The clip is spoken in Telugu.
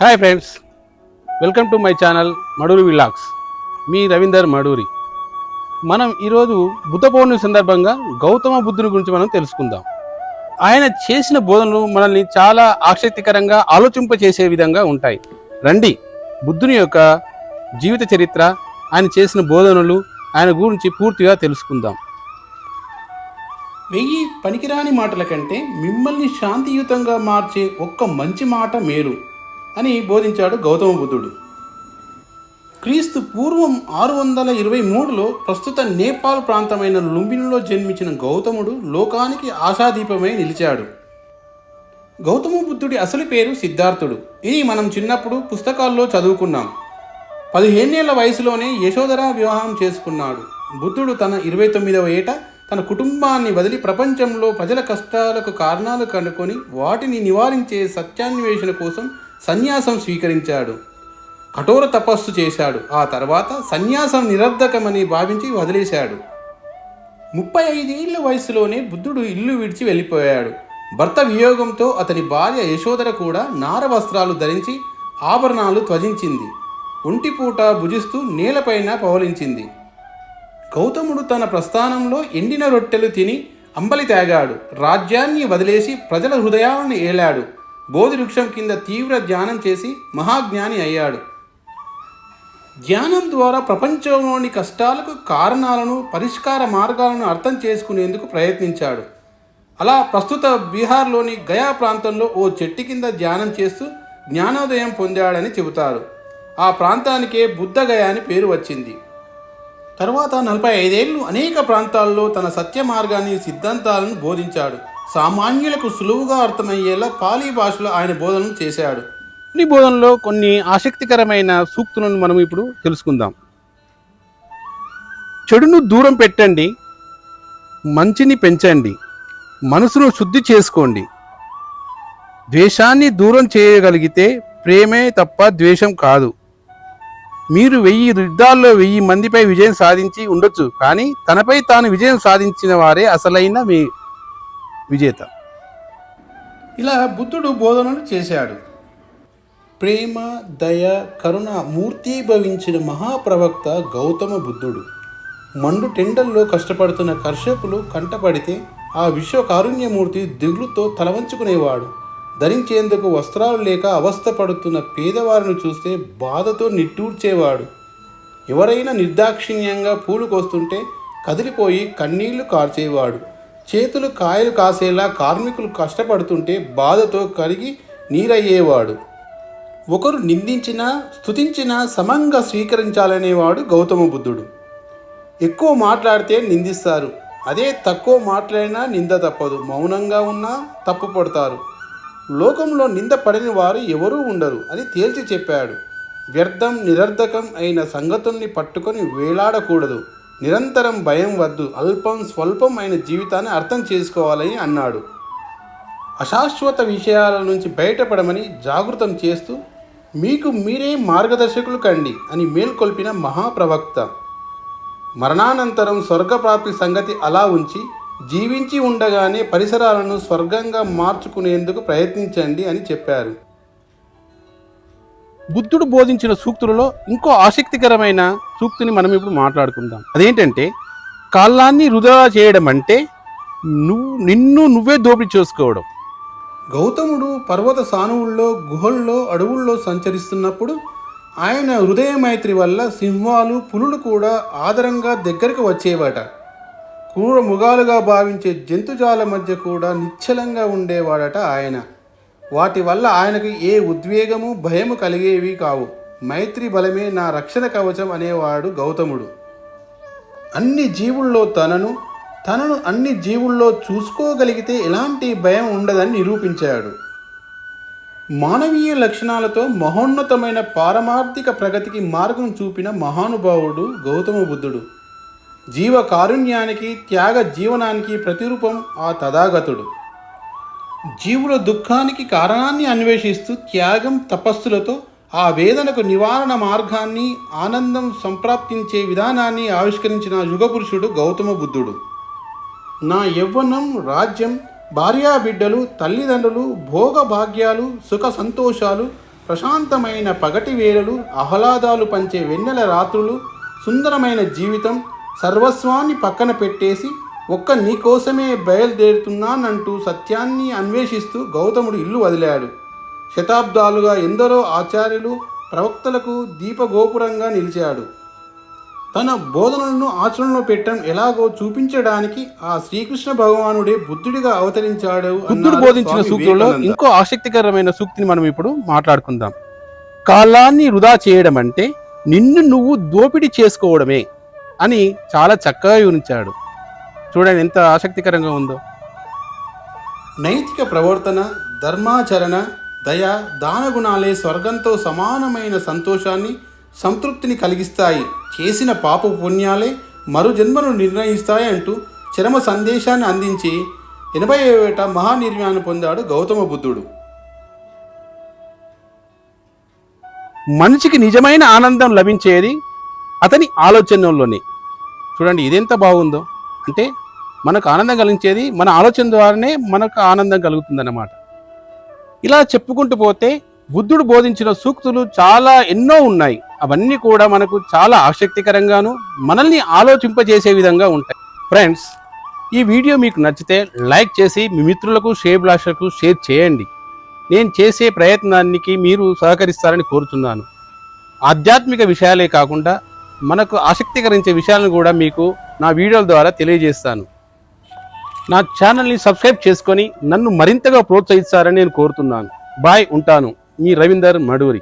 Hi friends welcome to my channel Maduri vlogs మీ రవీందర్ మడూరి మనం ఈరోజు బుద్ధ పౌర్ణమి సందర్భంగా గౌతమ బుద్ధుని గురించి మనం తెలుసుకుందాం. ఆయన చేసిన బోధనలు మనల్ని చాలా ఆసక్తికరంగా ఆలోచింపచేసే విధంగా ఉంటాయి. రండి బుద్ధుని యొక్క జీవిత చరిత్ర ఆయన చేసిన బోధనలు ఆయన గురించి పూర్తిగా తెలుసుకుందాం. వెయ్యి పనికిరాని మాటల కంటే మిమ్మల్ని శాంతియుతంగా మార్చే ఒక్క మంచి మాట మేలు. అని బోధించాడు గౌతమ బుద్ధుడు. క్రీస్తు పూర్వం ఆరు వందల ఇరవై మూడులో ప్రస్తుత నేపాల్ ప్రాంతమైన లుంబినిలో జన్మించిన గౌతముడు లోకానికి ఆశాదీపమై నిలిచాడు. గౌతమ బుద్ధుడి అసలు పేరు సిద్ధార్థుడు. ఇది మనం చిన్నప్పుడు పుస్తకాల్లో చదువుకున్నాం. పదిహేనేళ్ళ వయసులోనే యశోధర వివాహం చేసుకున్నాడు. బుద్ధుడు తన ఇరవై తొమ్మిదవ ఏట తన కుటుంబాన్ని వదిలి ప్రపంచంలో ప్రజల కష్టాలకు కారణాలు కనుక్కొని వాటిని నివారించే సత్యాన్వేషణ కోసం సన్యాసం స్వీకరించాడు. కఠోర తపస్సు చేశాడు. ఆ తర్వాత సన్యాసం నిరర్ధకమని భావించి వదిలేశాడు. ముప్పై ఐదేళ్ళ వయసులోనే బుద్ధుడు ఇల్లు విడిచి వెళ్ళిపోయాడు. భర్త వియోగంతో అతని భార్య యశోదర కూడా నార వస్త్రాలు ధరించి ఆభరణాలు త్వజించింది. ఒంటిపూట భుజిస్తూ నేలపైన పవలించింది. గౌతముడు తన ప్రస్థానంలో ఎండిన రొట్టెలు తిని అంబలి తాగాడు రాజ్యాన్ని వదిలేసి ప్రజల హృదయాలను ఏలాడు. బోధి వృక్షం కింద తీవ్ర ధ్యానం చేసి మహాజ్ఞాని అయ్యాడు. ధ్యానం ద్వారా ప్రపంచంలోని కష్టాలకు కారణాలను పరిష్కార మార్గాలను అర్థం చేసుకునేందుకు ప్రయత్నించాడు. అలా ప్రస్తుత బీహార్లోని గయా ప్రాంతంలో ఓ చెట్టు కింద ధ్యానం చేస్తూ జ్ఞానోదయం పొందాడని చెబుతారు. ఆ ప్రాంతానికే బుద్ధగయ అని పేరు వచ్చింది. తర్వాత నలభై ఐదేళ్ళు అనేక ప్రాంతాల్లో తన సత్య మార్గాన్ని సిద్ధాంతాలను బోధించాడు. సామాన్యులకు సులువుగా అర్థమయ్యేలా పాలీ భాషలో ఆయన బోధనలు చేశాడు. ఈ బోధనలో కొన్ని ఆసక్తికరమైన సూక్తులను మనం ఇప్పుడు తెలుసుకుందాం. చెడును దూరం పెట్టండి మంచిని పెంచండి మనసును శుద్ధి చేసుకోండి. ద్వేషాన్ని దూరం చేయగలిగితే ప్రేమే తప్ప ద్వేషం కాదు. మీరు వెయ్యి యుద్ధాల్లో వెయ్యి మందిపై విజయం సాధించి ఉండొచ్చు కానీ తనపై తాను విజయం సాధించిన వారే అసలైన మీ విజేత. ఇలా బుద్ధుడు బోధనలు చేశాడు. ప్రేమ దయ కరుణ మూర్తీభవించిన మహాప్రవక్త గౌతమ బుద్ధుడు. మండు టెండల్లో కష్టపడుతున్న కర్షకులు కంటపడితే ఆ విశ్వ కారుణ్యమూర్తి దిగులుతో తలవంచుకునేవాడు. ధరించేందుకు వస్త్రాలు లేక అవస్థపడుతున్న పేదవారిని చూస్తే బాధతో నిట్టూర్చేవాడు. ఎవరైనా నిర్దాక్షిణ్యంగా పూలు కోస్తుంటే కదిలిపోయి కన్నీళ్ళు కార్చేవాడు. చేతులు కాయలు కాసేలా కార్మికులు కష్టపడుతుంటే బాధతో కరిగి నీరయ్యేవాడు. ఒకరు నిందించినా స్థుతించినా సమంగా స్వీకరించాలనేవాడు గౌతమ బుద్ధుడు. ఎక్కువ మాట్లాడితే నిందిస్తారు. అదే తక్కువ మాట్లాడినా నింద తప్పదు. మౌనంగా ఉన్నా తప్పు పడతారు లోకంలో నింద పడని వారు ఎవరూ ఉండరు. అని తేల్చి చెప్పాడు. వ్యర్థం నిరర్ధకం అయిన సంగతుల్ని పట్టుకొని వేలాడకూడదు. నిరంతరం భయం వద్దు అల్పం స్వల్పం అయిన జీవితాన్ని అర్థం చేసుకోవాలని అన్నాడు. అశాశ్వత విషయాల నుంచి బయటపడమని జాగృతం చేస్తూ మీకు మీరే మార్గదర్శకులు కండి అని మేల్కొల్పిన మహాప్రవక్త. మరణానంతరం స్వర్గప్రాప్తి సంగతి అలా ఉంచి జీవించి ఉండగానే పరిసరాలను స్వర్గంగా మార్చుకునేందుకు ప్రయత్నించండి అని చెప్పారు. బుద్ధుడు బోధించిన సూక్తులలో ఇంకో ఆసక్తికరమైన సూక్తిని మనం ఇప్పుడు మాట్లాడుకుందాం. అదేంటంటే కాలాన్ని వృధా చేయడం అంటే నువ్వు నిన్ను నువ్వే దోపిడీ చేసుకోవడం. గౌతముడు పర్వత సానువుల్లో గుహల్లో అడవుల్లో సంచరిస్తున్నప్పుడు ఆయన హృదయ మైత్రి వల్ల సింహాలు పులులు కూడా ఆదరంగా దగ్గరకు వచ్చేవాట. క్రూర మృగాలుగా భావించే జంతుజాల మధ్య కూడా నిశ్చలంగా ఉండేవాడట ఆయన. వాటి వల్ల ఆయనకు ఏ ఉద్వేగము భయము కలిగేవి కావు. మైత్రి బలమే నా రక్షణ కవచం అనేవాడు గౌతముడు. అన్ని జీవుల్లో తనను తనను అన్ని జీవుల్లో చూసుకోగలిగితే ఎలాంటి భయం ఉండదని నిరూపించాడు. మానవీయ లక్షణాలతో మహోన్నతమైన పారమార్థిక ప్రగతికి మార్గం చూపిన మహానుభావుడు గౌతమ బుద్ధుడు. జీవ కారుణ్యానికి త్యాగ జీవనానికి ప్రతిరూపం ఆ తథాగతుడు జీవుల దుఃఖానికి కారణాన్ని అన్వేషిస్తూ త్యాగం తపస్సులతో ఆ వేదనకు నివారణ మార్గాన్ని ఆనందం సంప్రాప్తించే విధానాన్ని ఆవిష్కరించిన యుగపురుషుడు గౌతమ బుద్ధుడు. నా యవ్వనం రాజ్యం భార్యాబిడ్డలు తల్లిదండ్రులు భోగభాగ్యాలు సుఖ సంతోషాలు ప్రశాంతమైన పగటి వేళలు ఆహ్లాదాలు పంచే వెన్నెల రాత్రులు సుందరమైన జీవితం సర్వస్వాన్ని పక్కన పెట్టేసి ఒక్క నీకోసమే బయలుదేరుతున్నానంటూ సత్యాన్ని అన్వేషిస్తూ గౌతముడు ఇల్లు వదిలాడు. శతాబ్దాలుగా ఎందరో ఆచార్యులు ప్రవక్తలకు దీపగోపురంగా నిలిచాడు. తన బోధనలను ఆచరణలో పెట్టడం ఎలాగో చూపించడానికి ఆ శ్రీకృష్ణ భగవానుడే బుద్ధుడిగా అవతరించాడు బుద్ధుడు బోధించిన సూక్తులలో. ఇంకో ఆసక్తికరమైన సూక్తిని మనం ఇప్పుడు మాట్లాడుకుందాం. కాలాన్ని వృధా చేయడం అంటే నిన్ను నువ్వు దోపిడీ చేసుకోవడమే అని చాలా చక్కగా వివరించాడు. చూడండి ఎంత ఆసక్తికరంగా ఉందో. నైతిక ప్రవర్తన ధర్మాచరణ దయ దానగుణాలే స్వర్గంతో సమానమైన సంతోషాన్ని సంతృప్తిని కలిగిస్తాయి. చేసిన పాప పుణ్యాలే మరు జన్మను నిర్ణయిస్తాయి అంటూ చరమ సందేశాన్ని అందించి ఎనభై ఏట మహానిర్వాణం పొందాడు గౌతమ బుద్ధుడు. మనిషికి నిజమైన ఆనందం లభించేది అతని ఆలోచనలోనే చూడండి ఇదెంత బాగుందో. అంటే మనకు ఆనందం కలిగించేది మన ఆలోచన ద్వారానే మనకు ఆనందం కలుగుతుందన్నమాట. ఇలా చెప్పుకుంటూ పోతే బుద్ధుడు బోధించిన సూక్తులు చాలా ఎన్నో ఉన్నాయి. అవన్నీ కూడా మనకు చాలా ఆసక్తికరంగాను మనల్ని ఆలోచింపజేసే విధంగా ఉంటాయి. ఫ్రెండ్స్ ఈ వీడియో మీకు నచ్చితే లైక్ చేసి మీ మిత్రులకు షేబ్లాషకు షేర్ చేయండి. నేను చేసే ప్రయత్నానికి మీరు సహకరిస్తారని కోరుతున్నాను. ఆధ్యాత్మిక విషయాలే కాకుండా మనకు ఆసక్తికరించే విషయాలను కూడా మీకు నా వీడియోల ద్వారా తెలియజేస్తాను. నా ఛానల్ని సబ్స్క్రైబ్ చేసుకొని నన్ను మరింతగా ప్రోత్సహిస్తారని నేను కోరుతున్నాను. బాయ్ ఉంటాను. మీ రవీందర్ మడూరి.